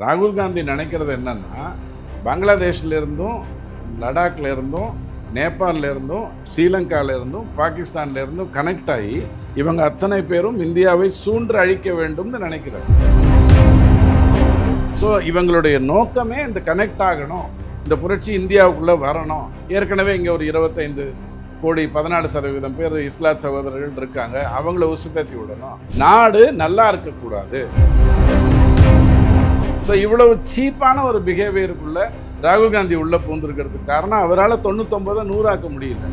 ராகுல் காந்தி நினைக்கிறது என்னன்னா பங்களாதேஷ்ல இருந்தும் லடாக்ல இருந்தும் நேபாளில் இருந்தும் ஸ்ரீலங்கால இருந்தும் பாகிஸ்தான்ல இருந்தும் கனெக்ட் ஆகி இவங்க அத்தனை பேரும் இந்தியாவை சூன்று அழிக்க வேண்டும்னு நினைக்கிறார் ஸோ இவங்களுடைய நோக்கமே இந்த கனெக்ட் ஆகணும். இந்த புரட்சி இந்தியாவுக்குள்ளே வரணும். ஏற்கனவே இங்கே ஒரு இருபத்தைந்து கோடி பதினாலு சதவீதம் பேர் இஸ்லாத் சகோதரர்கள் இருக்காங்க. அவங்கள உசுப்பேத்தி விடணும். நாடு நல்லா இருக்கக்கூடாது. ஸோ இவ்வளவு சீப்பான ஒரு பிஹேவியருக்குள்ள ராகுல் காந்தி உள்ள பூந்திருக்கிறதுக்கு காரணம் அவரால் தொண்ணூத்தொம்பதை நூறாக்க முடியல.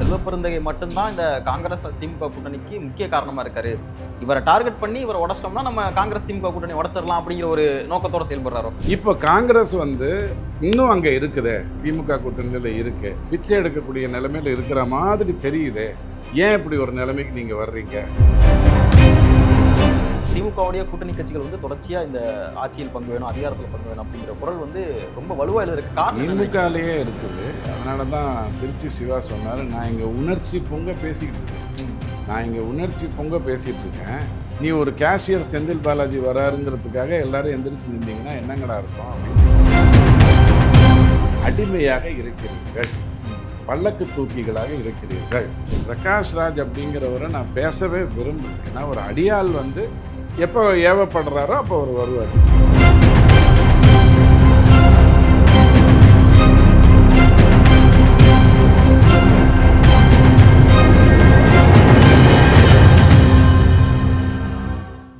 செல்வப்பெருந்தகை மட்டும்தான் இந்த காங்கிரஸ் திமுக கூட்டணிக்கு முக்கிய காரணமா இருக்காரு. இவரை டார்கெட் பண்ணி இவரை உடச்சிட்டோம்னா நம்ம காங்கிரஸ் திமுக கூட்டணி உடச்சிடலாம் அப்படிங்கிற ஒரு நோக்கத்தோட செயல்படுறாரோ? இப்போ காங்கிரஸ் வந்து இன்னும் அங்கே இருக்குதே. திமுக கூட்டணியில் இருக்கு. பிச்சை எடுக்கக்கூடிய நிலைமையில் இருக்கிற மாதிரி தெரியுதே. ஏன் இப்படி ஒரு நிலைமைக்கு நீங்கள் வர்றீங்க? திமுகவுடைய கூட்டணி கட்சிகள் வந்து தொடர்ச்சியாக இந்த ஆட்சியில் பங்கு வேணும் அதிகாரத்தில் பங்கு வேணும் அப்படிங்கிற குரல் வந்து ரொம்ப வலுவாயில் இருக்கு. காரணம் திமுகலேயே இருக்குது. அதனால தான் திருச்சி சிவா சொன்னார் நான் இங்கே உணர்ச்சி பொங்க பேசிக்கிட்டு இருக்கேன். நான் இங்கே உணர்ச்சி பொங்க பேசிகிட்டு இருக்கேன். நீ ஒரு கேஷியர் செந்தில் பாலாஜி வராருங்கிறதுக்காக எல்லாரும் எந்திரிச்சு நின்றீங்கன்னா என்னங்கடா இருக்கும் அடிமையாக இருக்கிறீர்கள். பல்லக்கு தூக்கிகளாக இருக்கிறீர்கள். பிரகாஷ் ராஜ் அப்படிங்கிறவரை நான் பேசவே விரும்புகிறேன் ஏன்னா ஒரு அடியாள் வந்து எப்போ ஏவப்படுறாரோ அப்போ அவர் வருவார்.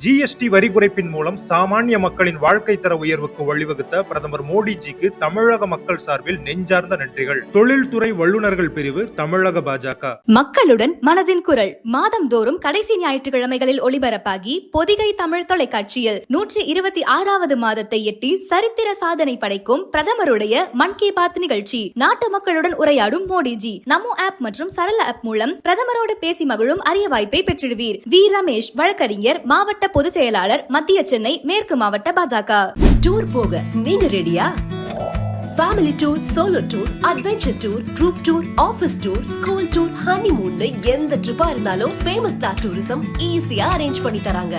ஜிஎஸ்டி வரி குறைப்பின் மூலம் சாமானிய மக்களின் வாழ்க்கை தர உயர்வுக்கு வழிவகுத்த பிரதமர் மோடிஜிக்கு தமிழக மக்கள் சார்பில் நெஞ்சார்ந்த நன்றிகள். தொழில்துறை வல்லுநர்கள் பிரிவு தமிழக பாஜக. மக்களுடன் மனதின் குரல். மாதம் தோறும் கடைசி ஞாயிற்றுக்கிழமைகளில் ஒளிபரப்பாகி பொதிகை தமிழ் தொலைக்காட்சியில் நூற்றி இருபத்தி ஆறாவது மாதத்தை எட்டி சரித்திர சாதனை படைக்கும் பிரதமருடைய மன் கி பாத் நிகழ்ச்சி. நாட்டு மக்களுடன் உரையாடும் மோடிஜி. நமோ ஆப் மற்றும் சரள ஆப் மூலம் பிரதமரோடு பேசி மகிழும் அரிய வாய்ப்பை பெற்றிடுவீர். வி. ரமேஷ் வழக்கறிஞர் மாவட்ட பொதுச் செயலாளர் மத்திய சென்னை மேற்கு மாவட்ட பாஜக. டூர் போக நீங்க ரெடியா? Family tour solo tour adventure tour group tour office tour school tour honeymoon எந்த ட்ரிப்பா இருந்தாலும் ஃபேமஸ் ஸ்டார் டூரிசம் ஈஸியா அரேஞ்ச் பண்ணி தராங்க.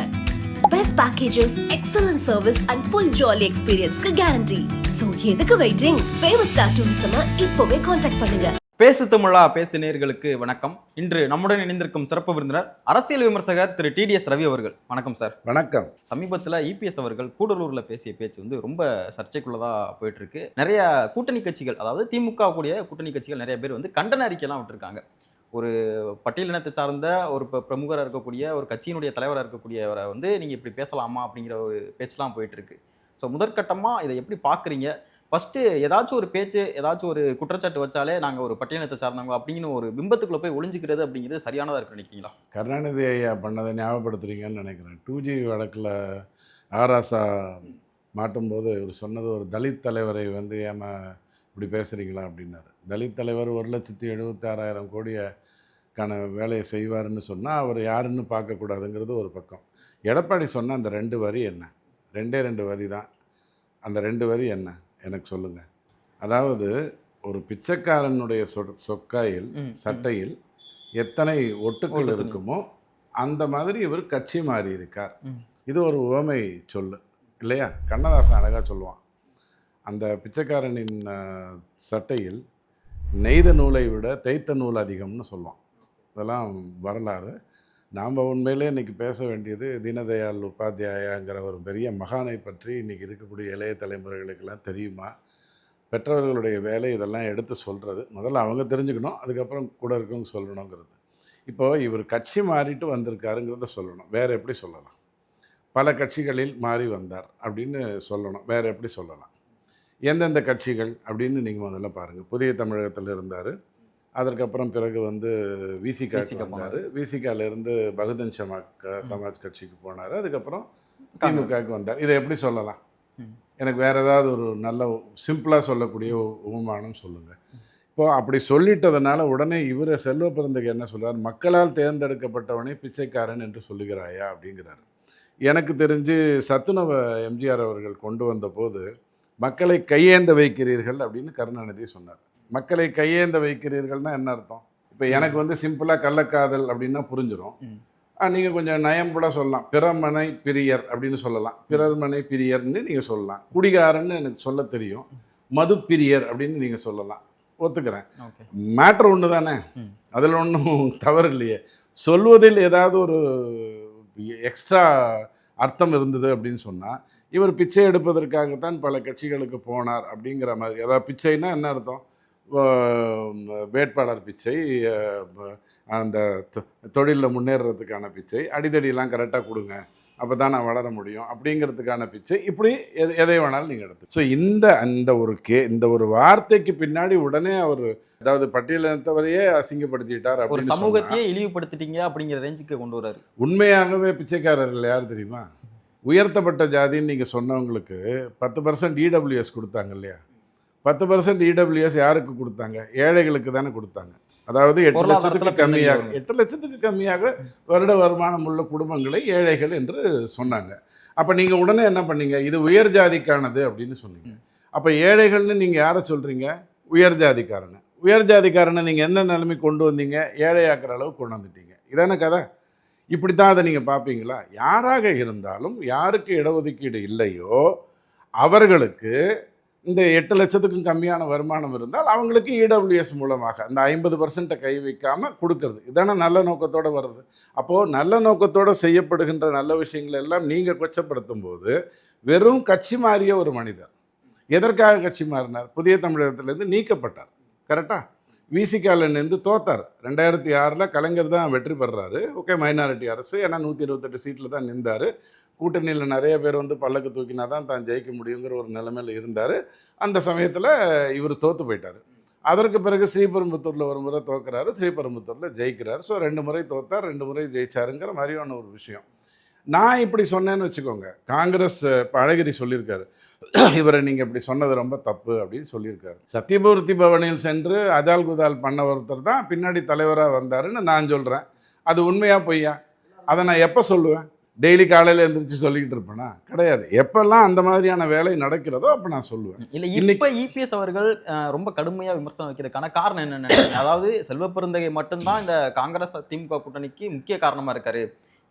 Best packages excellent service and full jolly எக்ஸ்பீரியன்ஸ்க்கு guarantee so எதுக்கு வெயிட்டிங் ஃபேமஸ் ஸ்டார் டூரிசம் இப்போவே காண்டாக்ட் பண்ணுங்க. பேசு தமிழா பேசு நேயர்களுக்கு வணக்கம். இன்று நம்முடன் இணைந்திருக்கும் சிறப்பு விருந்தினர் அரசியல் விமர்சகர் திரு டிடிஎஸ் ரவி அவர்கள். வணக்கம் சார். வணக்கம். சமீபத்தில் இபிஎஸ் அவர்கள் கூடலூரில் பேசிய பேச்சு வந்து ரொம்ப சர்ச்சைக்குள்ளதாக போயிட்டு இருக்கு நிறைய கூட்டணி கட்சிகள் அதாவது திமுக கூடிய கூட்டணி கட்சிகள் நிறைய பேர் வந்து கண்டன அறிக்கையெல்லாம் விட்டுருக்காங்க. ஒரு பட்டியலினத்தை சார்ந்த ஒரு ப- பிரமுகரா இருக்கக்கூடிய ஒரு கட்சியினுடைய தலைவராக இருக்கக்கூடியவரை வந்து நீங்கள் இப்படி பேசலாமா அப்படிங்கிற ஒரு பேச்செலாம் போயிட்டு இருக்கு ஸோ முதற்கட்டமாக இதை எப்படி பார்க்குறீங்க ஃபஸ்ட்டு ஏதாச்சும் ஒரு பேச்சு ஏதாச்சும் ஒரு குற்றச்சாட்டு வச்சாலே நாங்கள் ஒரு பட்டியலத்தை சார்ந்தவங்க அப்படின்னு ஒரு பிம்பத்துக்குள்ளே போய் ஒளிஞ்சிக்கிறது அப்படிங்கிறது சரியானதாக இருக்கு நினைக்கிறீங்களா? கருணாநிதி ஐயா பண்ணதை ஞாபகப்படுத்துறீங்கன்னு நினைக்கிறேன். டூ ஜி வழக்கில் ஆராசா மாட்டும்போது இவர் சொன்னது ஒரு தலித் தலைவரை வந்து ஏமா இப்படி பேசுகிறீங்களா அப்படின்னாரு. தலித் தலைவர் ஒரு லட்சத்தி எழுபத்தாறாயிரம் கோடியக்கான வேலையை செய்வாருன்னு சொன்னால் அவர் யாருன்னு பார்க்கக்கூடாதுங்கிறது ஒரு பக்கம். எடப்பாடி சொன்ன அந்த ரெண்டு வரி என்ன? ரெண்டே ரெண்டு வரி தான் அந்த ரெண்டு வரி என்ன? எனக்கு சொல்லுங்கள் அதாவது ஒரு பிச்சைக்காரனுடைய சொ சொக்காயில் சட்டையில் எத்தனை ஒட்டுக்கள். இருக்குமோ அந்த மாதிரி இவர் கட்சி மாறி இருக்கார். இது ஒரு உவமை சொல்லு இல்லையா? கண்ணதாசன் அழகாக சொல்லுவான். அந்த பிச்சைக்காரனின் சட்டையில் நெய்த நூலை விட தேய்த்த நூல் அதிகம்னு சொல்லுவான். இதெல்லாம் வரலாறு. நாம் உண்மையிலே இன்னைக்கு பேச வேண்டியது தீனதயாள் உபாத்தியாயாங்கிற ஒரு பெரிய மகானை பற்றி இன்றைக்கி இருக்கக்கூடிய இளைய தலைமுறைகளுக்கெல்லாம் தெரியுமா? பெற்றவர்களுடைய வேலை இதெல்லாம் எடுத்து சொல்கிறது முதல்ல அவங்க தெரிஞ்சுக்கணும் அதுக்கப்புறம் கூட இருக்கவங்க சொல்லணுங்கிறது. இப்போது இவர் கட்சி மாறிட்டு வந்திருக்காருங்கிறத சொல்லணும். வேறு எப்படி சொல்லலாம்? பல கட்சிகளில் மாறி வந்தார் அப்படின்னு சொல்லணும். வேறு எப்படி சொல்லலாம்? எந்தெந்த கட்சிகள் அப்படின்னு நீங்கள் முதல்ல பாருங்கள் புதிய தமிழகத்தில் இருந்தார். அதற்கப்புறம் பிறகு வந்து விசிகா வந்தார். விசிகாலேருந்து பகுஜன் சமாஜ் சமாஜ் கட்சிக்கு போனார். அதுக்கப்புறம். திமுகவுக்கு வந்தார். இதை எப்படி சொல்லலாம். எனக்கு வேறு ஏதாவது ஒரு நல்ல சிம்பிளாக சொல்லக்கூடிய உபமானம் சொல்லுங்கள் இப்போ அப்படி சொல்லிட்டதுனால உடனே இவர் செல்வ பிறந்தக்கு என்ன சொல்றார்? மக்களால் தேர்ந்தெடுக்கப்பட்டவனை பிச்சைக்காரன் என்று சொல்லுகிறாயா? அப்படிங்கிறார். எனக்கு தெரிஞ்சு சத்துணவ எம்ஜிஆர் அவர்கள் கொண்டு வந்த போது மக்களை கையேந்த வைக்கிறீர்கள் அப்படின்னு கருணாநிதி சொன்னார். மக்களை கையேந்த வைக்கிறீர்கள்னா என்ன அர்த்தம்? இப்போ எனக்கு வந்து சிம்பிளாக கள்ளக்காதல் அப்படின்னா புரிஞ்சிடும். நீங்கள் கொஞ்சம் நயம் கூட சொல்லலாம். பிறமனை பிரியர் அப்படின்னு சொல்லலாம். பிறர்மனை பிரியர்னு நீங்கள் சொல்லலாம். குடிகாரன்னு எனக்கு சொல்ல தெரியும். மது பிரியர் அப்படின்னு நீங்கள் சொல்லலாம். ஒத்துக்கிறேன். மேட்ரு ஒன்று தானே. அதில் ஒன்றும் தவறு இல்லையே. சொல்வதில் ஏதாவது ஒரு எக்ஸ்ட்ரா அர்த்தம் இருந்தது அப்படின்னு சொன்னால் இவர் பிச்சை எடுப்பதற்காகத்தான் பல கட்சிகளுக்கு போனார் அப்படிங்கிற மாதிரி. அதாவது பிச்சைன்னா என்ன அர்த்தம்? வேட்பாளர் பிச்சை அந்த தொழிலில் முன்னேறுறதுக்கான பிச்சை அடிதடியெல்லாம் கரெக்டாக கொடுங்க அப்போ தான் நான் வளர முடியும் அப்படிங்கிறதுக்கான பிச்சை இப்படி எது எதை வேணாலும் நீங்கள் எடுத்து. ஸோ இந்த அந்த ஒரு கே இந்த ஒரு வார்த்தைக்கு பின்னாடி உடனே அவர் அதாவது பட்டியலினத்தவரையே அசிங்கப்படுத்திட்டார் ஒரு சமூகத்தையே இழிவுபடுத்திட்டீங்க அப்படிங்கிற ரேஞ்சுக்கு கொண்டு வராரு. உண்மையாகவே பிச்சைக்காரர்கள் யார் தெரியுமா? உயர்த்தப்பட்ட ஜாதின்னு நீங்கள் சொன்னவங்களுக்கு பத்து பர்சன்ட் இடபிள்யூஎஸ் கொடுத்தாங்க இல்லையா? பத்து பர்சன்ட் இடபிள்யூஎஸ் யாருக்கு கொடுத்தாங்க? ஏழைகளுக்கு தானே கொடுத்தாங்க. அதாவது எட்டு லட்சத்துக்கு கம்மியாக. எட்டு லட்சத்துக்கு கம்மியாக வருட வருமானம் உள்ள குடும்பங்களை ஏழைகள் என்று சொன்னாங்க. அப்போ நீங்கள் உடனே என்ன பண்ணீங்க? இது உயர் ஜாதிக்கானது அப்படின்னு சொன்னீங்க. அப்போ ஏழைகள்னு நீங்கள் யாரை சொல்கிறீங்க உயர் ஜாதிக்காரனை. உயர் ஜாதிக்காரனை நீங்கள் என்ன நிலைமை கொண்டு வந்தீங்க? ஏழையாக்குற அளவுக்கு கொண்டு வந்துட்டீங்க. இதானே கதை. இப்படி தான் அதை நீங்கள் பார்ப்பீங்களா யாராக இருந்தாலும் யாருக்கு இடஒதுக்கீடு இல்லையோ அவர்களுக்கு இந்த எட்டு லட்சத்துக்கும் கம்மியான வருமானம் இருந்தால் அவங்களுக்கு இடபிள்யூஎஸ் மூலமாக அந்த ஐம்பது பர்சன்ட்டை கை வைக்காமல் கொடுக்கறது. இதான நல்ல நோக்கத்தோடு வர்றது. அப்போது நல்ல நோக்கத்தோடு செய்யப்படுகின்ற நல்ல விஷயங்கள் எல்லாம் நீங்கள் கொச்சப்படுத்தும் போது வெறும் கட்சி மாறிய ஒரு மனிதர். எதற்காக கட்சி மாறினார்? புதிய தமிழகத்திலேருந்து நீக்கப்பட்டார். கரெக்டாக விசிகாலன்லேருந்து தோத்தார். ரெண்டாயிரத்தி ஆறில் கலைஞர் தான் வெற்றி பெறுறாரு ஓகே மைனாரிட்டி அரசு. ஏன்னா நூற்றி இருபத்தெட்டு சீட்டில் தான் நின்றார். கூட்டணியில் நிறைய பேர் வந்து பல்லக்கு தூக்கினா தான் தான் ஜெயிக்க முடியுங்கிற ஒரு நிலைமையில் இருந்தார். அந்த சமயத்தில் இவர் தோற்று போயிட்டார். அதற்கு பிறகு ஸ்ரீபெரும்புத்தூரில் ஒரு முறை தோக்குறாரு. ஸ்ரீபெரும்புத்தூரில் ஜெயிக்கிறார். ஸோ ரெண்டு முறை தோத்தார் ரெண்டு முறை ஜெயிச்சாருங்கிற மாதிரியான ஒரு விஷயம். நான் இப்படி சொன்னேன்னு வச்சுக்கோங்க. காங்கிரஸ் அழகிரி சொல்லியிருக்காரு. இவரை நீங்கள் இப்படி சொன்னது ரொம்ப தப்பு அப்படின்னு சொல்லியிருக்காரு. சத்தியமூர்த்தி பவனில் சென்று அஜால் குதால் பண்ண ஒருத்தர் தான் பின்னாடி தலைவராக வந்தாருன்னு நான் சொல்கிறேன் அது உண்மையா பொய்யா? அதை நான் எப்போ சொல்லுவேன்? டெய்லி காலையில் எழுந்திரிச்சு சொல்லிக்கிட்டு இருப்பேனா? கிடையாது. எப்பெல்லாம் அந்த மாதிரியான வேலை நடக்கிறதோ அப்போ நான் சொல்லுவேன். இல்ல இன்னைக்கு- இப்ப இபிஎஸ் அவர்கள் அஹ், ரொம்ப கடுமையா விமர்சனம் வைக்கிறதுக்கான காரணம் என்னன்னு? அதாவது செல்வ பெருந்தகை மட்டும்தான் இந்த காங்கிரஸ் திமுக கூட்டணிக்கு முக்கிய காரணமா இருக்காரு.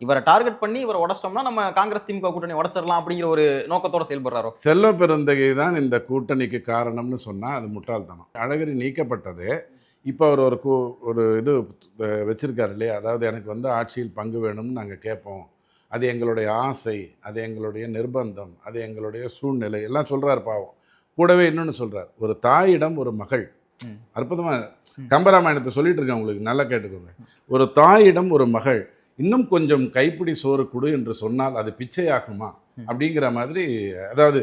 இவரை டார்கெட் பண்ணி இவரை உடைச்சிட்டோம்னா நம்ம காங்கிரஸ் திமுக கூட்டணி உடைச்சிடலாம் அப்படிங்கிற ஒரு நோக்கத்தோட செயல்படுறாரோ? செல்வ பெருந்தகை தான் இந்த கூட்டணிக்கு காரணம்னு சொன்னால் அது முட்டாள்தனம். அழகிரி நீக்கப்பட்டது. இப்போ அவர் ஒரு கூ ஒரு இது வச்சிருக்காரு இல்லையா? அதாவது எனக்கு வந்து ஆட்சியில் பங்கு வேணும்னு நாங்கள் கேட்போம். அது எங்களுடைய ஆசை அது எங்களுடைய நிர்பந்தம் அது எங்களுடைய சூழ்நிலை எல்லாம் சொல்கிறார் பாவம். கூடவே இன்னொன்று சொல்கிறார் ஒரு தாயிடம் ஒரு மகள். அற்புதமாக கம்பராமாயணத்தை சொல்லிட்டு இருக்கேன் உங்களுக்கு நல்லா கேட்டுக்கோங்க. ஒரு தாயிடம் ஒரு மகள். இன்னும் கொஞ்சம் கைப்பிடி சோறு கொடு என்று சொன்னால் அது பிச்சையாகுமா. அப்படிங்கிற மாதிரி அதாவது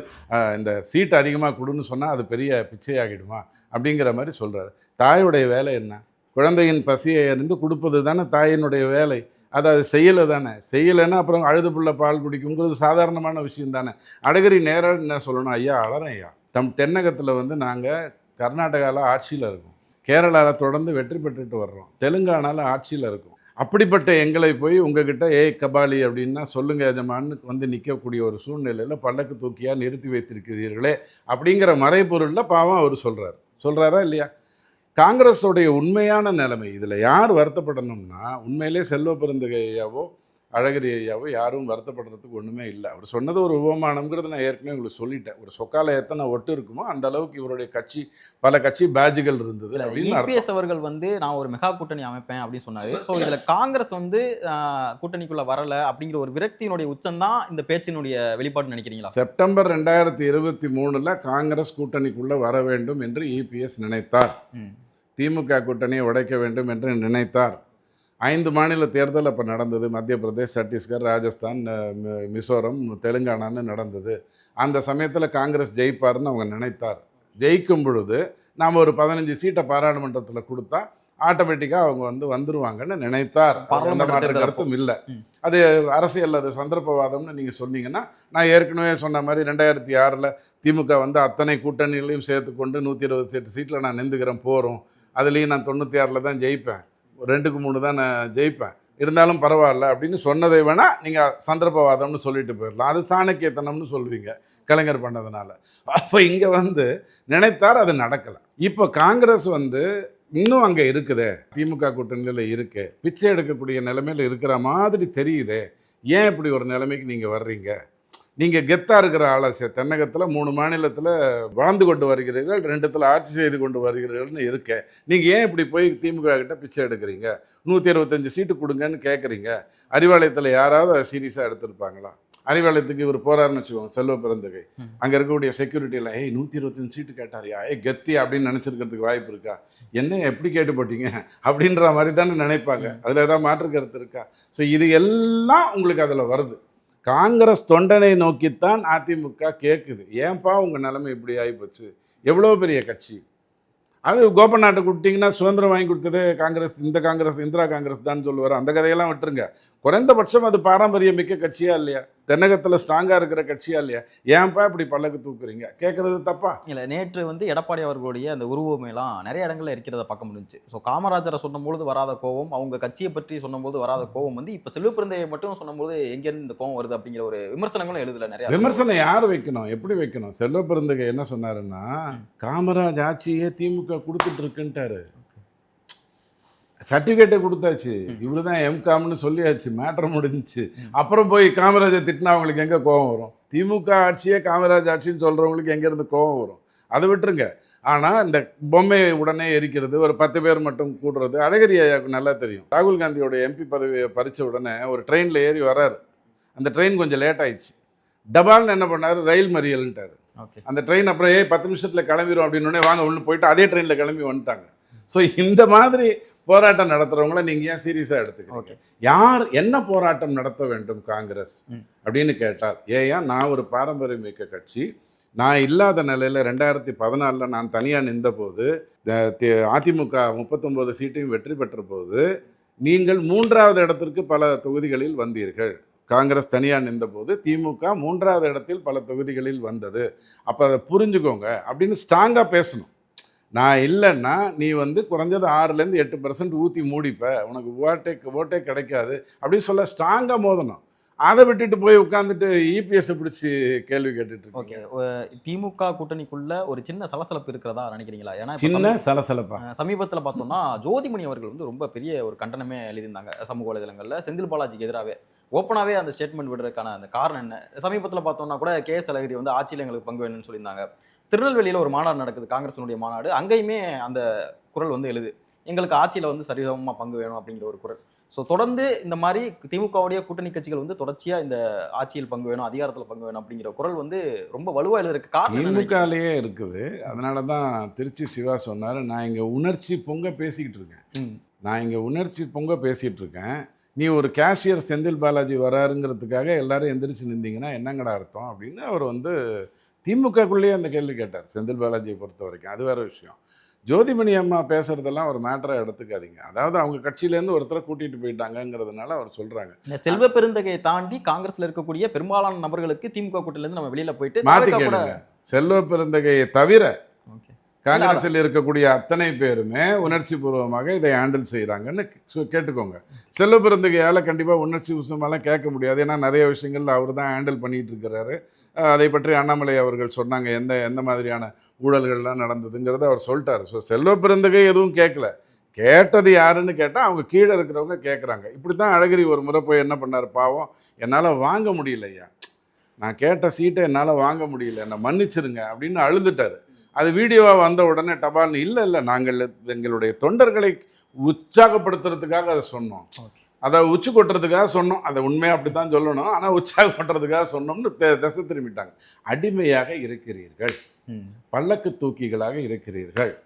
இந்த சீட் அதிகமாக கொடுன்னு சொன்னால் அது பெரிய பிச்சையாகிடுமா? அப்படிங்கிற மாதிரி சொல்கிறாரு தாயுடைய வேலை என்ன? குழந்தையின் பசியை அறிந்து கொடுப்பது தானே தாயினுடைய வேலை. அதை அது செய்யலை தானே. செய்யலைன்னா அப்புறம் அழுது புள்ள பால் குடிக்குங்கிறது சாதாரணமான விஷயம் தானே. அழகிரி நேராக என்ன சொல்லணும்? ஐயா அழறேன் ஐயா. தம் தென்னகத்தில் வந்து நாங்கள் கர்நாடகாவில் ஆட்சியில் இருக்கோம். கேரளாவில் தொடர்ந்து வெற்றி பெற்றுட்டு வர்றோம். தெலுங்கானாவில் ஆட்சியில் இருக்கோம். அப்படிப்பட்ட எங்களை போய் உங்ககிட்ட ஏய் கபாலி அப்படின்னா சொல்லுங்க எஜமான்னு வந்து நிற்கக்கூடிய ஒரு சூழ்நிலையில் பல்லக்கு தூக்கியாக நிறுத்தி வைத்திருக்கிறீர்களே அப்படிங்கிற மறைபொருளில் பாவம் அவர் சொல்கிறார் சொல்கிறாரா இல்லையா? காங்கிரஸோடைய உண்மையான நிலைமை இதில் யார் வருத்தப்படணும்னா உண்மையிலே செல்வ பெருந்தகையாவோ அழகிரி ஐயாவோ யாரும் வருத்தப்படுறதுக்கு ஒன்றுமே இல்லை. அவர் சொன்னது ஒரு உபமானம்ங்கிறது நான் ஏற்கனவே உங்களுக்கு சொல்லிட்டேன். ஒரு சொக்கால எத்தனை ஒட்டு இருக்குமோ அந்த அளவுக்கு இவருடைய கட்சி பல கட்சி பேட்ஜுகள் இருந்தது. இபிஎஸ் அவர்கள் வந்து நான் ஒரு மெகா கூட்டணி அமைப்பேன் அப்படின்னு சொன்னாரு. ஸோ இதுல காங்கிரஸ் வந்து கூட்டணிக்குள்ள வரல அப்படிங்கிற ஒரு விரக்தியினுடைய உச்சம் தான் இந்த பேச்சினுடைய வெளிப்பாடு நினைக்கிறீங்களா? செப்டம்பர் ரெண்டாயிரத்தி இருபத்தி மூணில் காங்கிரஸ் கூட்டணிக்குள்ளே வர வேண்டும் என்று இபிஎஸ் நினைத்தார். ம். திமுக கூட்டணியை உடைக்க வேண்டும் என்று நினைத்தார். ஐந்து மாநில தேர்தல் அப்போ நடந்தது. மத்திய பிரதேஷ் சத்தீஸ்கர் ராஜஸ்தான் மிசோரம் தெலுங்கானான்னு நடந்தது. அந்த சமயத்தில் காங்கிரஸ் ஜெயிப்பார்னு அவங்க நினைத்தார். ஜெயிக்கும் பொழுது நாம் ஒரு பதினஞ்சு சீட்டை பாராளுமன்றத்தில் கொடுத்தா ஆட்டோமேட்டிக்காக அவங்க வந்து வந்துருவாங்கன்னு நினைத்தார். மாற்று தேர்தல் கருத்தும் இல்லை. அது அரசியல் அது சந்தர்ப்பவாதம்னு நீங்கள் சொன்னீங்கன்னா நான் ஏற்கனவே சொன்ன மாதிரி ரெண்டாயிரத்தி ஆறில் திமுக வந்து அத்தனை கூட்டணிகளையும் சேர்த்து கொண்டு நூற்றி இருபத்தி எட்டு சீட்டில் நான் நின்றுக்கிறேன் போகிறோம் அதுலேயும் நான் தொண்ணூற்றி ஆறில் தான் ஜெயிப்பேன். ரெண்டுக்கு மூணு தான் நான் ஜெயிப்பேன். இருந்தாலும் பரவாயில்ல அப்படின்னு சொன்னதை வேணால் நீங்கள் சந்தர்ப்பவாதம்னு சொல்லிட்டு போயிடலாம். அது சாணக்கியத்தனம்னு சொல்லுவீங்க கலைஞர் பண்ணதுனால. அப்போ இங்கே வந்து நினைத்தார் அது நடக்கலை. இப்போ காங்கிரஸ் வந்து இன்னும் அங்கே இருக்குதே. திமுக கூட்டணியில் இருக்கு. பிச்சை எடுக்கக்கூடிய நிலைமையில் இருக்கிற மாதிரி தெரியுதே. ஏன் இப்படி ஒரு நிலைமைக்கு நீங்கள் வர்றீங்க? நீங்கள் கெத்தாக இருக்கிற ஆளை சே- தென்னகத்தில் மூணு மாநிலத்தில் வாழ்ந்து கொண்டு வருகிறீர்கள் ரெண்டுத்தில் ஆட்சி செய்து கொண்டு வருகிறீர்கள்னு இருக்க. நீங்கள் ஏன் இப்படி போய் திமுக கிட்ட பிச்சை எடுக்கிறீங்க? நூற்றி இருபத்தஞ்சு சீட்டு கொடுங்கன்னு கேட்குறீங்க அறிவாலயத்தில் யாராவது சீரியஸாக எடுத்திருப்பாங்களா? அறிவாலயத்துக்கு இவர் போறாருன்னு வச்சுக்கோங்க செல்வ பிறந்தகை. அங்கே இருக்கக்கூடிய செக்யூரிட்டியில் ஏய் நூற்றி இருபத்தஞ்சு சீட்டு கேட்டாரியா? ஏய் கத்தி அப்படின்னு நினச்சிருக்கிறதுக்கு வாய்ப்பு இருக்கா? என்ன எப்படி கேட்டு போட்டீங்க அப்படின்ற மாதிரி தானே நினைப்பாங்க. அதில் ஏதாவது மாற்று கருத்து இருக்கா? ஸோ இது எல்லாம் உங்களுக்கு அதில் வருது. காங்கிரஸ் தொண்டனை நோக்கித்தான் அதிமுக கேட்குது ஏன்பா உங்கள் நிலைமை இப்படி ஆகிப்போச்சு எவ்வளோ பெரிய கட்சி? அது கோபநாட்டை கொடுத்தீங்கன்னா சுதந்திரம் வாங்கி கொடுத்தது காங்கிரஸ் இந்த காங்கிரஸ் இந்திரா காங்கிரஸ் தான் சொல்லுவார். அந்த கதையெல்லாம் விட்டுருங்க. குறைந்தபட்சம் அது பாரம்பரிய மிக்க கட்சியா இல்லையா? தென்னகத்தில் ஸ்ட்ராங்காக இருக்கிற கட்சியா இல்லையா? ஏன்பா இப்படி பல்லக்கு தூக்குறீங்க? கேட்குறது தப்பா? இல்லை நேற்று வந்து எடப்பாடி அவர்களுடைய அந்த உருவமையெல்லாம் நிறைய இடங்கள்ல இருக்கிறத பார்க்க முடிஞ்சுச்சு. ஸோ காமராஜரை சொன்னபொழுது வராத கோவம் அவங்க கட்சியை பற்றி சொன்னபோது வராத கோவம் வந்து இப்போ செல்வப்பிறந்தையை மட்டும் சொன்னபோது எங்கேருந்து இந்த கோவம் வருது அப்படிங்கிற ஒரு விமர்சனங்களும் எழுதல நிறைய விமர்சனம் யார் வைக்கணும்? எப்படி வைக்கணும்? செல்வ பிறந்தகை என்ன சொன்னாருன்னா காமராஜ் ஆட்சியே திமுக கொடுத்துட்டு இருக்குன்ட்டாரு. சர்டிஃபிகேட்டை கொடுத்தாச்சு. இவரு தான் எம்காம்னு சொல்லியாச்சு. மேட்ரு முடிஞ்சுச்சு. அப்புறம் போய் காமராஜை திட்டினா அவங்களுக்கு எங்கே கோவம் வரும்? திமுக ஆட்சியே காமராஜ் ஆட்சின்னு சொல்கிறவங்களுக்கு எங்கேருந்து கோவம் வரும்? அதை விட்டுருங்க. ஆனால் இந்த பொம்மையை உடனே எரிக்கிறது ஒரு பத்து பேர் மட்டும் கூடுறது அழகிரி ஐயாவுக்கு நல்லா தெரியும். ராகுல் காந்தியோட எம்பி பதவியை பறித்த உடனே ஒரு ட்ரெயினில் ஏறி வராரு. அந்த ட்ரெயின் கொஞ்சம் லேட் ஆயிடுச்சு. டபால்னு என்ன பண்ணாரு? ரயில் மறியல்ன்ட்டாரு. ஓகே அந்த ட்ரெயின் அப்புறம் ஏய் பத்து நிமிஷத்தில் கிளம்பிடும் அப்படின்னு வாங்க ஒன்று போயிட்டு அதே ட்ரெயினில் கிளம்பி வந்துட்டாங்க. ஸோ இந்த மாதிரி போராட்டம் நடத்துகிறவங்கள நீங்கள் ஏன் சீரியஸாக எடுத்துக்கிறீங்க? ஓகே. யார் என்ன போராட்டம் நடத்த வேண்டும் காங்கிரஸ். அப்படின்னு கேட்டார் ஏன் நான் ஒரு பாரம்பரியமிக்க கட்சி. நான் இல்லாத நிலையில் ரெண்டாயிரத்தி பதினாலில் நான் தனியாக நின்றபோது அதிமுக முப்பத்தொம்போது சீட்டையும் வெற்றி பெற்ற போது நீங்கள் மூன்றாவது இடத்திற்கு பல தொகுதிகளில் வந்தீர்கள். காங்கிரஸ் தனியாக நின்றபோது திமுக மூன்றாவது இடத்தில் பல தொகுதிகளில் வந்தது. அப்போ அதை புரிஞ்சுக்கோங்க அப்படின்னு ஸ்ட்ராங்காக பேசணும். நான் இல்லைன்னா நீ வந்து குறைஞ்சது ஆறுலேருந்து எட்டு பர்சன்ட் ஊற்றி மூடிப்ப. உனக்கு ஓட்டே ஓட்டே கிடைக்காது. அப்படின்னு சொல்ல ஸ்ட்ராங்காக மோதணும். அதை விட்டுட்டு போய் உட்காந்துட்டு இபிஎஸ் பிடிச்சி கேள்வி கேட்டுட்டு ஓகே. திமுக கூட்டணிக்குள்ள ஒரு சின்ன சலசலப்பு இருக்கிறதா நினைக்கிறீங்களா? ஏன்னா சின்ன சலசலப்பா. சமீபத்துல பார்த்தோம்னா ஜோதிமணி அவர்கள் வந்து ரொம்ப பெரிய ஒரு கண்டனமே எழுதியிருந்தாங்க சமூக வலைதளங்கள்ல. செந்தில் பாலாஜிக்கு எதிராகவே ஓப்பனாவே அந்த ஸ்டேட்மெண்ட் விடுறதுக்கான அந்த காரணம் என்ன? சமீபத்துல பார்த்தோம்னா கூட கே எஸ் அழகிரி வந்து ஆட்சியில் எங்களுக்கு பங்கு வேணும்னு சொல்லியிருந்தாங்க. திருநெல்வேலியில ஒரு மாநாடு நடக்குது காங்கிரஸினுடைய மாநாடு. அங்கேயுமே அந்த குரல் வந்து எழுது. எங்களுக்கு ஆட்சியில வந்து சரிசமமா பங்கு வேணும் அப்படிங்கிற ஒரு குரல். ஸோ தொடர்ந்து இந்த மாதிரி திமுகவுடைய கூட்டணி கட்சிகள் வந்து தொடர்ச்சியா இந்த ஆட்சியில் பங்கு வேணும் அதிகாரத்துல பங்கு வேணும் அப்படிங்கிற குரல் வந்து ரொம்ப வலுவா எழுதுறதுக்கு காரணம்? திமுகலேயே இருக்குது. அதனால தான் திருச்சி சிவா சொன்னார் நான் இங்கே உணர்ச்சி பொங்க பேசிக்கிட்டு இருக்கேன். நான் இங்கே உணர்ச்சி பொங்க பேசிகிட்டு இருக்கேன். நீ ஒரு கேஷியர் செந்தில் பாலாஜி வராருங்கிறதுக்காக எல்லாரும் எந்திரிச்சு நின்றீங்கன்னா என்னங்கடா அர்த்தம்? அப்படின்னு அவர் வந்து திமுகக்குள்ளேயே அந்த கேள்வி கேட்டார் செந்தில் பாலாஜியை பொறுத்த வரைக்கும். அது வேற விஷயம். ஜோதிமணி அம்மா பேசுறதெல்லாம் ஒரு மேட்டராக எடுத்துக்காதீங்க. அதாவது அவங்க கட்சியிலேருந்து ஒருத்தரை கூட்டிகிட்டு போயிட்டாங்கங்கிறதுனால அவர் சொல்கிறாங்க இந்த செல்வ பெருந்தகையை தாண்டி காங்கிரஸ்ல இருக்கக்கூடிய பெரும்பாலான நபர்களுக்கு திமுக கூட்டில இருந்து நம்ம வெளியில போயிட்டு கூட கேளுங்க. செல்வ பெருந்தகையை தவிர ஓகே. காங்கிரஸில் இருக்கக்கூடிய அத்தனை பேருமே உணர்ச்சி பூர்வமாக இதை ஹேண்டில் செய்கிறாங்கன்னு கேட்டுக்கோங்க. செல்வ பிறந்தகையால் கண்டிப்பாக உணர்ச்சி உசமெல்லாம் கேட்க முடியாது. ஏன்னா நிறைய விஷயங்கள் அவர் தான் ஹேண்டில் பண்ணிட்டு இருக்கிறாரு. அதை பற்றி அண்ணாமலை அவர்கள் சொன்னாங்க. எந்த எந்த மாதிரியான ஊழல்கள்லாம் நடந்ததுங்கிறத அவர் சொல்லிட்டாரு. ஸோ செல்வ பிறந்தகை எதுவும் கேட்கல. கேட்டது யாருன்னு கேட்டால் அவங்க கீழே இருக்கிறவங்க கேட்குறாங்க. இப்படி தான் அழகிரி ஒரு முறை போய் என்ன பண்ணார்? பாவம் என்னால் வாங்க முடியலையா? நான் கேட்ட சீட்டை என்னால் வாங்க முடியல. என்னை மன்னிச்சிருங்க அப்படின்னு அழுதுட்டார். அது வீடியோவாக வந்த உடனே டபால்னு. இல்லை இல்லை நாங்கள் எங்களுடைய தொண்டர்களை உற்சாகப்படுத்துறதுக்காக அதை சொன்னோம். அதை உச்சி கொட்டுறதுக்காக சொன்னோம். அதை உண்மையாக அப்படி தான் சொல்லணும் ஆனால் உற்சாகப்படுறதுக்காக சொன்னோம்னு தெ- திசை திரும்பிட்டாங்க. அடிமையாக இருக்கிறீர்கள். பல்லக்கு தூக்கிகளாக இருக்கிறீர்கள்.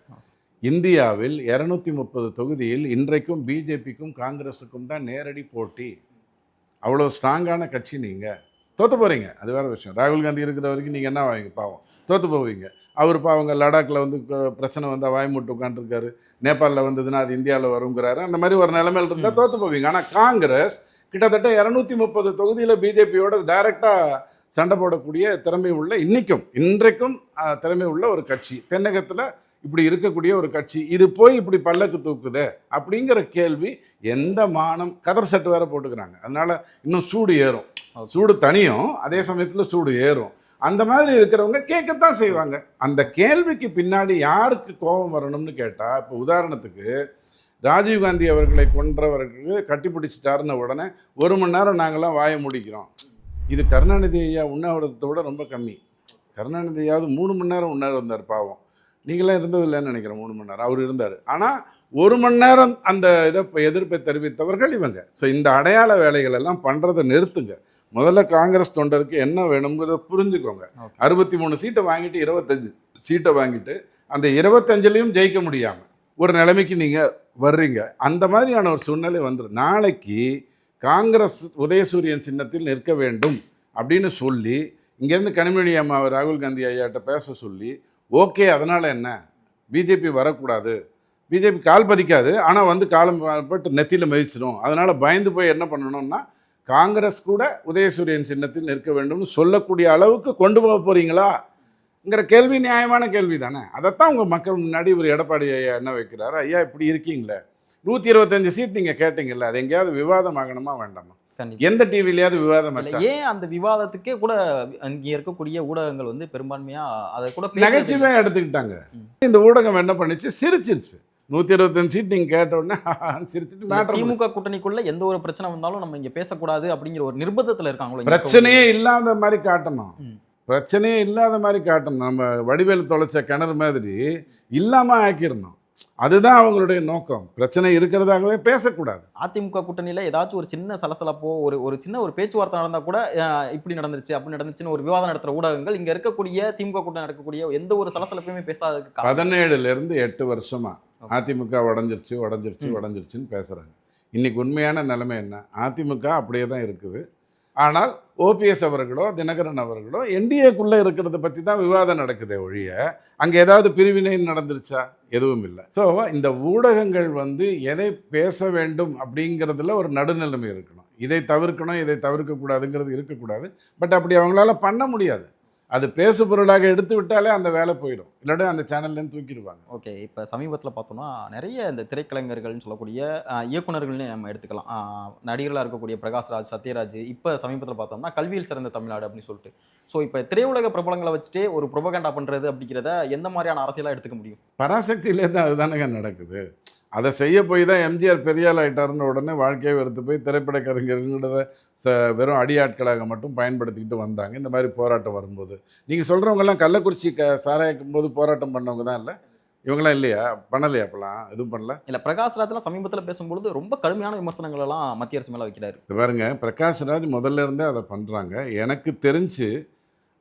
இந்தியாவில் இரநூத்தி முப்பது தொகுதியில் இன்றைக்கும் பிஜேபிக்கும் காங்கிரஸுக்கும் தான் நேரடி போட்டி. அவ்வளோ ஸ்ட்ராங்கான கட்சி நீங்கள் தோற்று போகிறீங்க அது வேற விஷயம். ராகுல் காந்தி இருக்கிற வரைக்கும் நீங்கள் என்ன வாங்க பாவம். தோற்று போவீங்க. அவர் பாவங்க லடாக்ல வந்து பிரச்சனை வந்தால் வாய்மூட்டு உட்காந்துருக்காரு நேபாளில் வந்ததுன்னா அது இந்தியாவில் வருங்கிறாரு. அந்த மாதிரி ஒரு நிலைமையில் இருந்தால் தோற்று போவீங்க. ஆனால் காங்கிரஸ் கிட்டத்தட்ட இரநூத்தி முப்பது தொகுதியில் பிஜேபியோட டைரெக்டாக சண்டை போடக்கூடிய திறமை உள்ள இன்றைக்கும் அஹ், திறமை உள்ள ஒரு கட்சி. தென்னகத்தில் இப்படி இருக்கக்கூடிய ஒரு கட்சி. இது போய் இப்படி பல்லக்கு தூக்குதே அப்படிங்கிற கேள்வி எந்த மானம் கதர் சட்டு வேற போட்டுக்கிறாங்க. அதனால இன்னும் சூடு ஏறும். சூடு தனியும் அதே சமயத்தில் சூடு ஏறும். அந்த மாதிரி இருக்கிறவங்க கேட்கத்தான் செய்வாங்க. அந்த கேள்விக்கு பின்னாடி யாருக்கு கோபம் வரணும்னு கேட்டால் இப்போ உதாரணத்துக்கு ராஜீவ்காந்தி அவர்களை கொன்றவர்களுக்கு கட்டிப்பிடிச்சிட்டாருன உடனே ஒரு மணி நேரம் நாங்களாம் வாய முடிக்கிறோம். இது கருணாநிதி ஐயா உண்ணாவிரதத்தை விட ரொம்ப கம்மி. கருணாநிதி ஐயாவது மூணு மணி நேரம் உண்ணாவிரதம் இருந்தார் பாவம். நீங்களாம் இருந்ததில்லைன்னு நினைக்கிறேன் மூணு மணி நேரம். அவர் இருந்தார். ஆனால் ஒரு மணி நேரம் அந்த இதை எதிர்ப்பை தெரிவித்தவர்கள் இவங்க. ஸோ இந்த அடையாள வேலைகள் எல்லாம் பண்ணுறதை நிறுத்துங்க. முதல்ல காங்கிரஸ் தொண்டருக்கு என்ன வேணுங்கிறத புரிஞ்சுக்கோங்க. அறுபத்தி மூணு சீட்டை வாங்கிட்டு இருபத்தஞ்சு சீட்டை வாங்கிட்டு அந்த இருபத்தஞ்சிலையும் ஜெயிக்க முடியாமல் ஒரு நிலைமைக்கு நீங்கள் வர்றீங்க. அந்த மாதிரியான ஒரு சூழ்நிலை வந்துடும் நாளைக்கு காங்கிரஸ் உதயசூரியன் சின்னத்தில் நிற்க வேண்டும் அப்படின்னு சொல்லி இங்கேருந்து கனிமொழி அம்மா ராகுல் காந்தி ஐயாட்ட பேச சொல்லி ஓகே அதனால் என்ன? பிஜேபி வரக்கூடாது. பிஜேபி கால் பதிக்காது ஆனால் வந்து காலம் பட்டு நெத்தியில் மிதிச்சிடும் அதனால் பயந்து போய் என்ன பண்ணணும்னா காங்கிரஸ் கூட உதயசூரியன் சின்னத்தில் நிற்க வேண்டும்னு சொல்லக்கூடிய அளவுக்கு கொண்டு போக போகிறீங்களாங்கிற கேள்வி நியாயமான கேள்வி தானே. அதைத்தான் உங்கள் மக்கள் முன்னாடி ஒரு எடப்பாடி ஐயா என்ன வைக்கிறாரு. ஐயா இப்படி இருக்கீங்களே. நூற்றி இருபத்தஞ்சு சீட் நீங்கள் கேட்டீங்கல்ல அது எங்கேயாவது விவாதம் ஆகணுமா வேண்டாமா? எந்த டிவிலையாவது விவாதம் ஏன் அந்த விவாதத்துக்கே கூட இங்க இருக்கக்கூடிய ஊடகங்கள் வந்து பெரும்பான்மையா அதை கூட. நகைச்சுவையாக எடுத்துக்கிட்டாங்க. இந்த ஊடகம் என்ன பண்ணுச்சு? சிரிச்சிருச்சு. நூற்றி இருபத்தஞ்சு சீட் நீங்கள் கேட்ட உடனே சிரிச்சிட்டு மேட்டர் திமுக கூட்டணிக்குள்ள எந்த ஒரு பிரச்சனை வந்தாலும் நம்ம இங்க பேசக்கூடாது அப்படிங்கிற ஒரு நிர்பந்தத்துல இருக்காங்களோ பிரச்சனையே இல்லாத மாதிரி காட்டணும். பிரச்சனையே இல்லாத மாதிரி காட்டணும் நம்ம வடிவேல் தொலைச்ச கிணறு மாதிரி இல்லாம ஆக்கிடணும் அதுதான் அவங்களுடைய நோக்கம் பிரச்சனை இருக்கிறதாகவே பேசக்கூடாது அதிமுக கூட்டணியில ஏதாச்சும் ஒரு சின்ன சலசலப்போ ஒரு ஒரு சின்ன ஒரு பேச்சுவார்த்தை நடந்தா கூட இப்படி நடந்துருச்சு அப்படி நடந்துச்சுன்னு ஒரு விவாதம் நடத்துற ஊடகங்கள் இங்க இருக்கக்கூடிய திமுக கூட்டணி நடக்கக்கூடிய எந்த ஒரு சலசலப்பையுமே பேசாததுக்கு காரணம். பதினேழுல இருந்து எட்டு வருஷமா Okay. அதிமுக உடஞ்சிருச்சு உடஞ்சிருச்சு. உடஞ்சிருச்சுன்னு பேசுறாங்க. இன்னைக்கு உண்மையான நிலைமை என்ன? அதிமுக அப்படியே தான் இருக்குது. ஆனால் ஓபிஎஸ் அவர்களோ தினகரன் அவர்களோ என்டிஏக்குள்ளே இருக்கிறத பற்றி தான் விவாதம் நடக்குதே ஒழிய அங்கே ஏதாவது பிரிவினை நடந்துருச்சா? எதுவும் இல்லை. ஸோ இந்த ஊடகங்கள் வந்து எதை பேச வேண்டும் அப்படிங்கிறதுல ஒரு நடுநிலைமை இருக்கணும். இதை தவிர்க்கணும் இதை தவிர்க்கக்கூடாதுங்கிறது இருக்கக்கூடாது. பட் அப்படி அவங்களால பண்ண முடியாது. அது பேசு பொருளாக எடுத்து விட்டாலே அந்த வேலை போயிடும். இல்லாட்டி அந்த சேனல்லேருந்து தூக்கிடுவாங்க. ஓகே இப்போ சமீபத்தில் பார்த்தோம்னா நிறைய இந்த திரைக்கலைஞர்கள்னு சொல்லக்கூடிய அஹ், இயக்குனர்கள்னு நம்ம எடுத்துக்கலாம். நடிகர்களாக இருக்கக்கூடிய பிரகாஷ்ராஜ் சத்யராஜ் இப்போ சமீபத்தில் பார்த்தோம்னா கல்வியில் சிறந்த தமிழ்நாடு அப்படின்னு சொல்லிட்டு. ஸோ இப்போ திரையுலக பிரபலங்களை வச்சுட்டு ஒரு ப்ரொபகண்டா பண்ணுறது அப்படிங்கிறத எந்த மாதிரியான அரசியலாக எடுத்துக்க முடியும்? பராசக்தியிலேருந்து அதுதானங்க நடக்குது. அதை செய்ய போய் தான் எம்ஜிஆர் பெரியாள் ஆயிட்டாருன்னு உடனே வாழ்க்கையை வெறுத்து போய் திரைப்பட கலைஞர்களோட ச வெறும் அடியாட்களாக மட்டும் பயன்படுத்திக்கிட்டு வந்தாங்க. இந்த மாதிரி போராட்டம் வரும்போது. நீங்கள் சொல்கிறவங்கெல்லாம் கள்ளக்குறிச்சி க சாராயிக்கும் போது போராட்டம் பண்ணவங்க தான் இல்லை? இவங்களாம் இல்லையா? பண்ணலையா அப்போலாம் எதுவும் பண்ணல? இல்லை பிரகாஷ்ராஜ்லாம் சமீபத்தில் பேசும்பொழுது ரொம்ப கடுமையான விமர்சனங்கள் எல்லாம் மத்திய அரசு மேலே வைக்கிறாரு. பாருங்க பிரகாஷ்ராஜ் முதல்ல இருந்தே அதை பண்ணுறாங்க எனக்கு தெரிஞ்சு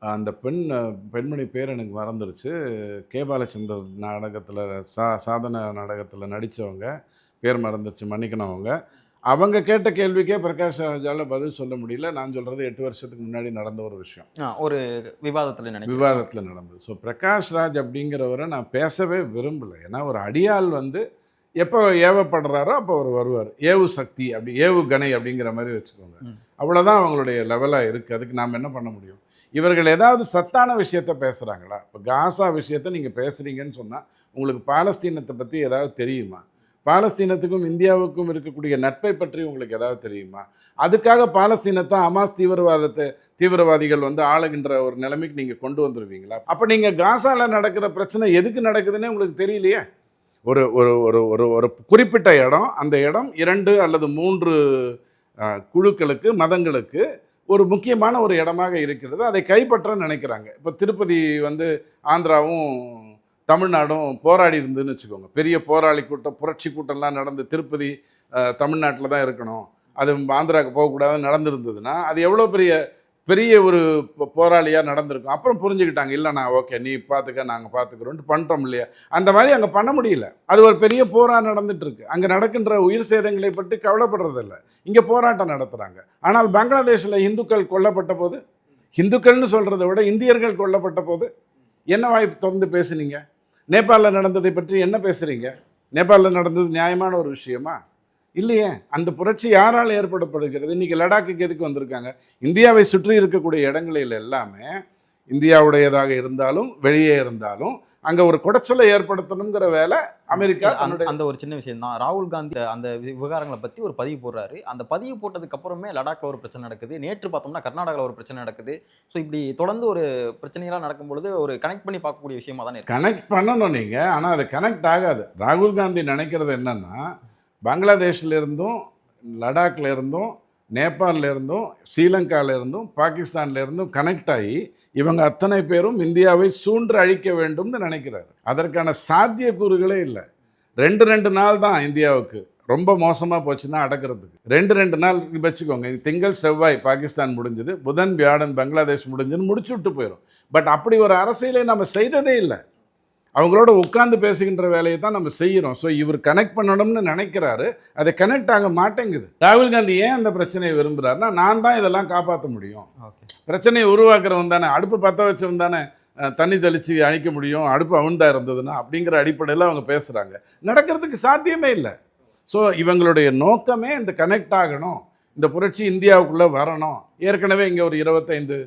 அந்த பெண் பெண்மணி பேர் எனக்கு மறந்துருச்சு. கே. பாலச்சந்தர் நாடகத்தில் சா சாதன நாடகத்தில் நடித்தவங்க பேர் மறந்துருச்சு மன்னிக்கணும் அவங்க. அவங்க கேட்ட கேள்விக்கே பிரகாஷ் ராஜால பதில் சொல்ல முடியல. நான் சொல்கிறது எட்டு வருஷத்துக்கு முன்னாடி நடந்த ஒரு விஷயம். ஒரு விவாதத்தில் விவாதத்தில் நடந்தது. ஸோ பிரகாஷ் ராஜ் அப்படிங்கிறவரை நான் பேசவே விரும்பலை. ஏன்னா ஒரு அடியாள் வந்து எப்போ ஏவப்படுறாரோ அப்போ அவர் வருவார். ஏவு சக்தி அப்படி ஏவு கணை அப்படிங்கிற மாதிரி வச்சுக்கோங்க. அவ்வளோதான் அவங்களுடைய லெவலாக இருக்குது அதுக்கு நாம் என்ன பண்ண முடியும்? இவர்கள் ஏதாவது சத்தான விஷயத்த பேசுகிறாங்களா இப்போ காசா விஷயத்த நீங்கள் பேசுகிறீங்கன்னு சொன்னால் உங்களுக்கு பாலஸ்தீனத்தை பற்றி ஏதாவது தெரியுமா? பாலஸ்தீனத்துக்கும் இந்தியாவுக்கும் இருக்கக்கூடிய நட்பை பற்றி உங்களுக்கு ஏதாவது தெரியுமா? அதுக்காக பாலஸ்தீனத்தை அமாஸ் தீவிரவாதத்தை தீவிரவாதிகள் வந்து ஆளுகின்ற ஒரு நிலைமைக்கு நீங்கள் கொண்டு வந்துடுவீங்களா அப்போ நீங்கள் காசாவில் நடக்கிற பிரச்சனை எதுக்கு நடக்குதுன்னே உங்களுக்கு தெரியலையே. ஒரு ஒரு ஒரு ஒரு ஒரு குறிப்பிட்ட இடம் அந்த இடம் இரண்டு அல்லது மூன்று குழுக்களுக்கு மதங்களுக்கு ஒரு முக்கியமான ஒரு இடமாக இருக்கிறது. அதை கைப்பற்ற நினைக்கிறாங்க. இப்போ திருப்பதி வந்து ஆந்திராவும் தமிழ்நாடும் போராடி இருந்துன்னு வச்சுக்கோங்க. பெரிய போராளி கூட்டம் புரட்சி கூட்டம்லாம் நடந்து திருப்பதி தமிழ்நாட்டில் தான் இருக்கணும். அது ஆந்திராவுக்கு போகக்கூடாதுன்னு நடந்திருந்ததுன்னா அது எவ்வளோ பெரிய பெரிய ஒரு போராளியாக நடந்திருக்கும். அப்புறம் புரிஞ்சுக்கிட்டாங்க இல்லைண்ணா ஓகே நீ பார்த்துக்க நாங்கள் பார்த்துக்குறோன்ட்டு பண்ணிட்டோம் இல்லையா? அந்த மாதிரி அங்கே பண்ண முடியல. அது ஒரு பெரிய போராக நடந்துட்டுருக்கு. அங்கே நடக்கின்ற உயிர் சேதங்களை பற்றி கவலைப்படுறதில்ல. இங்கே போராட்டம் நடத்துகிறாங்க ஆனால் பங்களாதேஷில் இந்துக்கள் கொல்லப்பட்ட போது இந்துக்கள்னு சொல்கிறத விட இந்தியர்கள் கொல்லப்பட்ட போது என்ன வாய்ப்பு திறந்து பேசுனீங்க? நேபாளில் நடந்ததை பற்றி என்ன பேசுகிறீங்க நேபாளில் நடந்தது நியாயமான ஒரு விஷயமா? இல்லையே? அந்த புரட்சி யாரால் ஏற்படப்படுகிறது? இன்னைக்கு லடாக்குக்கு எதுக்கு வந்திருக்காங்க? இந்தியாவை சுற்றி இருக்கக்கூடிய இடங்களில் எல்லாமே இந்தியாவுடையதாக இருந்தாலும் வெளியே இருந்தாலும் அங்கே ஒரு குடைச்சலை ஏற்படுத்தணுங்கிற வேலை அமெரிக்கா அந்த- ஒரு சின்ன விஷயம் தான். ராகுல் காந்தி அந்த விவகாரங்களை பத்தி ஒரு பதிவு போடுறாரு. அந்த பதிவு போட்டதுக்கு அப்புறமே லடாக்ல ஒரு பிரச்சனை நடக்குது. நேற்று பார்த்தோம்னா கர்நாடகாவில் ஒரு பிரச்சனை நடக்குது. ஸோ இப்படி தொடர்ந்து ஒரு பிரச்சனைகள்லாம் நடக்கும் பொழுது ஒரு கனெக்ட் பண்ணி பார்க்கக்கூடிய விஷயமா தானே கனெக்ட் பண்ணணும் நீங்கள் ஆனால் அது கனெக்ட் ஆகாது. ராகுல் காந்தி நினைக்கிறது என்னன்னா பங்களாதேஷ்லேருந்தும் லடாக்லேருந்தும் லடாக்ல இருந்தும் பாகிஸ்தான்லேருந்தும் ஸ்ரீலங்கால இருந்தும் இருந்தும் கனெக்ட் ஆகி இவங்க அத்தனை பேரும் இந்தியாவை சூன்று அழிக்க வேண்டும்னு நினைக்கிறாரு. அதற்கான சாத்தியக்கூறுகளே இல்லை. ரெண்டு ரெண்டு நாள் தான் இந்தியாவுக்கு. ரொம்ப மோசமாக போச்சுன்னா அடக்கிறதுக்கு. ரெண்டு ரெண்டு நாள் வச்சுக்கோங்க. திங்கள் செவ்வாய் பாகிஸ்தான் முடிஞ்சது. புதன் வியாழன் பங்களாதேஷ் முடிஞ்சதுன்னு முடிச்சு விட்டு போயிடும் பட் அப்படி ஒரு அரசியலை நம்ம செய்ததே இல்லை. அவங்களோட உட்கார்ந்து பேசுகின்ற வேலையை தான் நம்ம செய்கிறோம். ஸோ இவர் கனெக்ட் பண்ணணும்னு நினைக்கிறாரு. அது கனெக்ட் ஆக மாட்டேங்குது. ராகுல் காந்தி ஏன் அந்த பிரச்சனையை விரும்புகிறாருன்னா நான் தான் இதெல்லாம் காப்பாற்ற முடியும். பிரச்சனையை உருவாக்குறவன் தானே அடுப்பு பற்ற வச்சவன் தானே தண்ணி தெளித்து அழிக்க முடியும் அடுப்பு அவன்தா இருந்ததுன்னா அப்படிங்கிற அடிப்படையில் அவங்க பேசுகிறாங்க நடக்கிறதுக்கு சாத்தியமே இல்லை. ஸோ இவங்களுடைய நோக்கமே இந்த கனெக்ட் ஆகணும். இந்த புரட்சி இந்தியாவுக்குள்ளே வரணும். ஏற்கனவே இங்கே ஒரு இருபத்தைந்து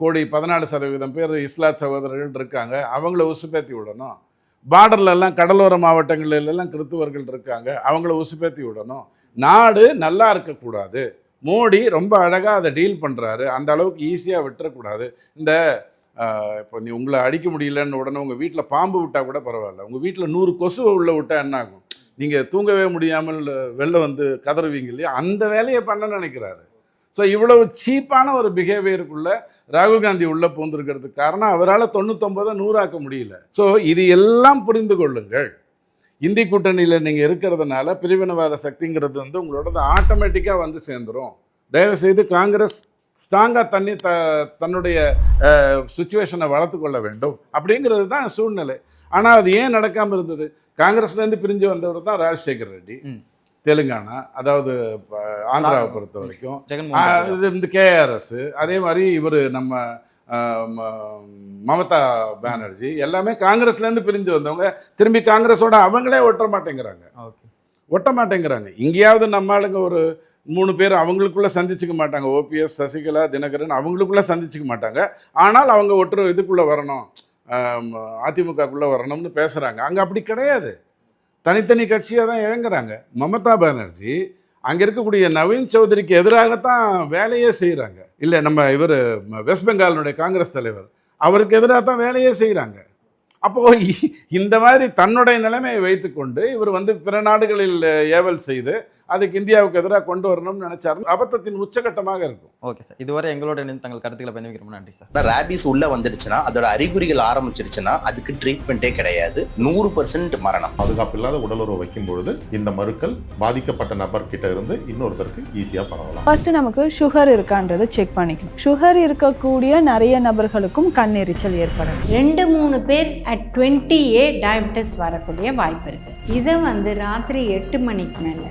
கோடி பதினாலு சதவீதம் பேர் இஸ்லாத் சகோதரர்கள் இருக்காங்க. அவங்கள உசுப்பேத்தி விடணும். பார்டர்லெல்லாம் கடலோர மாவட்டங்களிலெல்லாம் கிறித்துவர்கள் இருக்காங்க. அவங்கள உசுப்பேத்தி விடணும். நாடு நல்லா இருக்கக்கூடாது. மோடி ரொம்ப அழகாக அதை டீல் பண்ணுறாரு அந்த அளவுக்கு ஈஸியாக விட்டுறக்கூடாது. இந்த இப்போ நீ உங்களை அடிக்க முடியலன்னு உடனே உங்கள் வீட்டில் பாம்பு விட்டால் கூட பரவாயில்ல. உங்கள் வீட்டில் நூறு கொசுவை உள்ள விட்டால் என்ன ஆகும்? நீங்கள் தூங்கவே முடியாமல் வெளில வந்து கதறுவீங்க இல்லையா? அந்த வேலையை பண்ண நினைக்கிறாரு. ஸோ இவ்வளவு சீப்பான ஒரு பிஹேவியருக்குள்ள ராகுல் காந்தி உள்ளே பூந்திருக்கிறதுக்கு காரணம் அவரால் தொண்ணூத்தொம்பதை நூறாக்க முடியல. ஸோ இது எல்லாம் புரிந்து கொள்ளுங்கள். இந்தி கூட்டணியில் நீங்கள் இருக்கிறதுனால பிரிவினவாத சக்திங்கிறது வந்து உங்களோடது ஆட்டோமேட்டிக்காக வந்து சேர்ந்துரும். தயவுசெய்து காங்கிரஸ் ஸ்ட்ராங்காக தண்ணி த தன்னுடைய சுச்சுவேஷனை வளர்த்து கொள்ள வேண்டும். அப்படிங்கிறது தான் சூழ்நிலை. ஆனால் அது ஏன் நடக்காமல் இருந்தது? காங்கிரஸ்லேருந்து பிரிஞ்சு வந்தவர் தான் ராஜசேகர் ரெட்டி. தெலுங்கானா அதாவது ஆந்திராவை பொறுத்த வரைக்கும். இது இந்த கேஆர்எஸ் அதே மாதிரி இவர் நம்ம மமதா பானர்ஜி எல்லாமே காங்கிரஸ்லேருந்து பிரிஞ்சு வந்தவங்க. திரும்பி காங்கிரஸோட அவங்களே ஒட்ட மாட்டேங்கிறாங்க. ஓகே. ஒட்ட மாட்டேங்கிறாங்க. எங்கேயாவது நம்ம ஆளுங்க ஒரு மூணு பேர் அவங்களுக்குள்ள சந்திச்சுக்க மாட்டாங்க. ஓபிஎஸ் சசிகலா தினகரன் அவங்களுக்குள்ள சந்திச்சுக்க மாட்டாங்க. ஆனால் அவங்க ஒட்டுற இதுக்குள்ள வரணும். அதிமுகக்குள்ள வரணும்னு பேசுறாங்க. அங்க அப்படி கிடையாது. தனித்தனி கட்சியாக தான் இழங்குறாங்க. மமதா பானர்ஜி அங்கே இருக்கக்கூடிய நவீன் சௌத்ரிக்கு எதிராகத்தான் வேலையே செய்கிறாங்க இல்லை நம்ம இவர் வெஸ்ட் பெங்காலினுடைய காங்கிரஸ் தலைவர். அவருக்கு எதிராக தான் வேலையே செய்கிறாங்க அப்போது இந்த மாதிரி தன்னுடைய நிலைமையை வைத்துக்கொண்டு இவர் வந்து பிற நாடுகளில் ஏவல் செய்து அதுக்கு இந்தியாவுக்கு எதிராக கொண்டு வரணும்னு நினைச்சாரு அபத்தத்தின் உச்சகட்டமாக இருக்கும். Okay sir. இதுவரை எங்களோட இணைந்து தங்கள் கருத்துக்களை பயணிக்கிறோம் ரொம்ப நன்றி சார். ரேபிஸ் உள்ள வந்துடுச்சுன்னா அதோட அறிகுறிகள் ஆரம்பிச்சிருச்சுன்னா அதுக்கு ட்ரீட்மெண்ட்டே கிடையாது. நூறு பர்சன்ட் மரணம். பாதுகாப்பு இல்லாத உடலுறவு வைக்கும் பொழுது இந்த மருக்கள் பாதிக்கப்பட்ட நபர் கிட்ட இருந்து இன்னொருத்தருக்கு ஈஸியா பரவலாம். ஃபர்ஸ்ட் நமக்கு சுகர் இருக்கான்றதை செக் பண்ணிக்கணும். சுகர் இருக்கக்கூடிய நிறைய நபர்களுக்கும் கண்ணெரிச்சல் ஏற்படும் ரெண்டு மூணு பேர் அட் டுவெண்ட்டி ஏ டயபெட்டிஸ் வரக்கூடிய வாய்ப்பு இருக்குது இதை வந்து ராத்திரி எட்டு மணிக்கு மேலே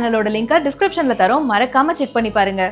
சேனலோட லிங்கை டிஸ்கிரிப்ஷன்ல தரோம். மறக்காம செக் பண்ணி பாருங்க.